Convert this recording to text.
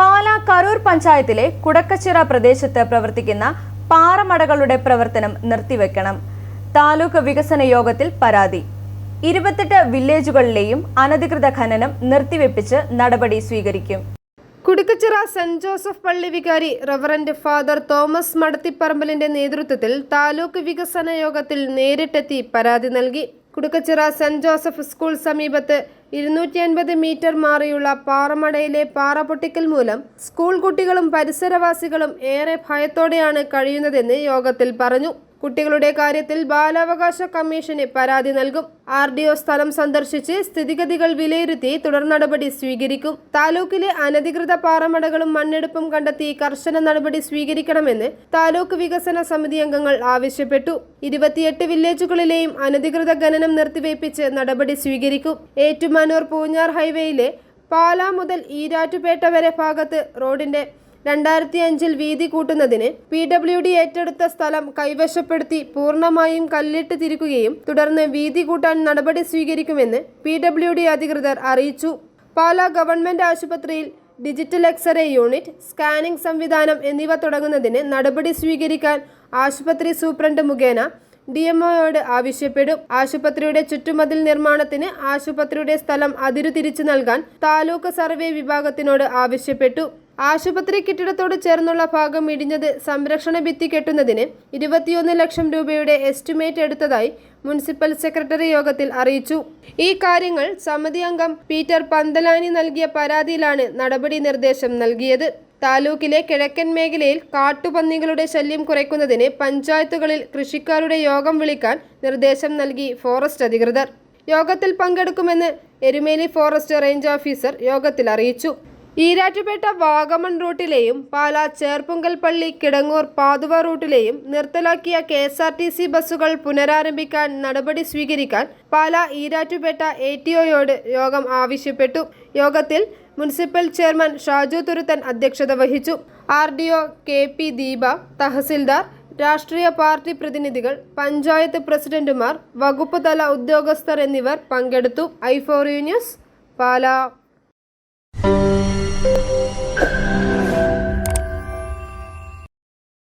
പാലാ കരൂർ പഞ്ചായത്തിലെ കുടക്കച്ചിറ പ്രദേശത്ത് പ്രവർത്തിക്കുന്ന പാറമടകളുടെ പ്രവർത്തനം നിർത്തിവെക്കണം. താലൂക്ക് വികസന യോഗത്തിൽ പരാതി. ഇരുപത്തെട്ട് വില്ലേജുകളിലെയും അനധികൃത ഖനനം നിർത്തിവെപ്പിച്ച് നടപടി സ്വീകരിക്കും. കുടുക്കച്ചിറ സെന്റ് ജോസഫ് പള്ളി വികാരി റവറന്റ് ഫാദർ തോമസ് മടത്തിപ്പറമ്പലിന്റെ നേതൃത്വത്തിൽ താലൂക്ക് വികസന യോഗത്തിൽ നേരിട്ടെത്തി പരാതി നൽകി. കുടുക്കച്ചിറ സെന്റ് ജോസഫ് സ്കൂൾ സമീപത്ത് ഇരുന്നൂറ്റി അൻപത് മീറ്റർ മാറിയുള്ള പാറമടയിലെ പാറ പൊട്ടിക്കൽ മൂലം സ്കൂൾ കുട്ടികളും പരിസരവാസികളും ഏറെ ഭയത്തോടെയാണ് കഴിയുന്നതെന്ന് യോഗത്തിൽ പറഞ്ഞു കുട്ടികളുടെ കാര്യത്തിൽ ബാലാവകാശ കമ്മീഷന് പരാതി നൽകും. ആർ ഡി ഒ സ്ഥലം സന്ദർശിച്ച് സ്ഥിതിഗതികൾ വിലയിരുത്തി തുടർ നടപടി സ്വീകരിക്കും. താലൂക്കിലെ അനധികൃത പാറമടകളും മണ്ണെടുപ്പും കണ്ടെത്തി കർശന നടപടി സ്വീകരിക്കണമെന്ന് താലൂക്ക് വികസന സമിതി അംഗങ്ങൾ ആവശ്യപ്പെട്ടു. ഇരുപത്തിയെട്ട് വില്ലേജുകളിലെയും അനധികൃത ഖനനം നിർത്തിവയ്പ്പിച്ച് നടപടി സ്വീകരിക്കും. ഏറ്റുമാനൂർ പൂഞ്ഞാർ ഹൈവേയിലെ പാലാ മുതൽ ഈരാറ്റുപേട്ട വരെ ഭാഗത്ത് റോഡിന്റെ രണ്ടായിരത്തി അഞ്ചിൽ വീതി കൂട്ടുന്നതിന് പി ഡബ്ല്യു ഡി ഏറ്റെടുത്ത സ്ഥലം കൈവശപ്പെടുത്തി പൂർണമായും കല്ലിട്ട് തിരിക്കുകയും തുടർന്ന് വീതി കൂട്ടാൻ നടപടി സ്വീകരിക്കുമെന്ന് പി ഡബ്ല്യു ഡി അധികൃതർ അറിയിച്ചു. പാലാ ഗവൺമെന്റ് ആശുപത്രിയിൽ ഡിജിറ്റൽ എക്സ്റേ യൂണിറ്റ് സ്കാനിംഗ് സംവിധാനം എന്നിവ തുടങ്ങുന്നതിന് നടപടി സ്വീകരിക്കാൻ ആശുപത്രി സൂപ്രണ്ട് മുഖേന ഡി എംഒയോട് ആവശ്യപ്പെടും. ആശുപത്രിയുടെ ചുറ്റുമതിൽ നിർമ്മാണത്തിന് ആശുപത്രിയുടെ സ്ഥലം അതിരു തിരിച്ചു നൽകാൻ താലൂക്ക് സർവേ വിഭാഗത്തിനോട് ആവശ്യപ്പെട്ടു. ആശുപത്രി കെട്ടിടത്തോട് ചേർന്നുള്ള ഭാഗം ഇടിഞ്ഞത് സംരക്ഷണ ഭിത്തി കെട്ടുന്നതിന് ഇരുപത്തിയൊന്ന് ലക്ഷം രൂപയുടെ എസ്റ്റിമേറ്റ് എടുത്തതായി മുനിസിപ്പൽ സെക്രട്ടറി യോഗത്തിൽ അറിയിച്ചു. ഈ കാര്യങ്ങൾ സമിതി അംഗം പീറ്റർ പന്തലാനി നൽകിയ പരാതിയിലാണ് നടപടി നിർദ്ദേശം നൽകിയത്. താലൂക്കിലെ കിഴക്കൻ മേഖലയിൽ കാട്ടുപന്നികളുടെ ശല്യം കുറയ്ക്കുന്നതിന് പഞ്ചായത്തുകളിൽ കൃഷിക്കാരുടെ യോഗം വിളിക്കാൻ നിർദ്ദേശം നൽകി ഫോറസ്റ്റ് അധികൃതർ. യോഗത്തിൽ പങ്കെടുക്കുമെന്ന് എരുമേലി ഫോറസ്റ്റ് റേഞ്ച് ഓഫീസർ യോഗത്തിൽ അറിയിച്ചു. ഈരാറ്റുപേട്ട വാഗമൺ റൂട്ടിലെയും പാലാ ചേർപ്പുങ്കൽ പള്ളി കിടങ്ങൂർ പാതുവ റൂട്ടിലെയും നിർത്തലാക്കിയ K S R T C ബസ്സുകൾ പുനരാരംഭിക്കാൻ നടപടി സ്വീകരിക്കാൻ പാലാ ഈരാറ്റുപേട്ട എ ടി ഒയോട് യോഗം ആവശ്യപ്പെട്ടു. യോഗത്തിൽ മുനിസിപ്പൽ ചെയർമാൻ ഷാജു തുരുത്തൻ അധ്യക്ഷത വഹിച്ചു. R D O K P Deepa tahsildar രാഷ്ട്രീയ പാർട്ടി പ്രതിനിധികൾ പഞ്ചായത്ത് പ്രസിഡന്റുമാർ വകുപ്പ് തല ഉദ്യോഗസ്ഥർ എന്നിവർ പങ്കെടുത്തു. I for U news Pala.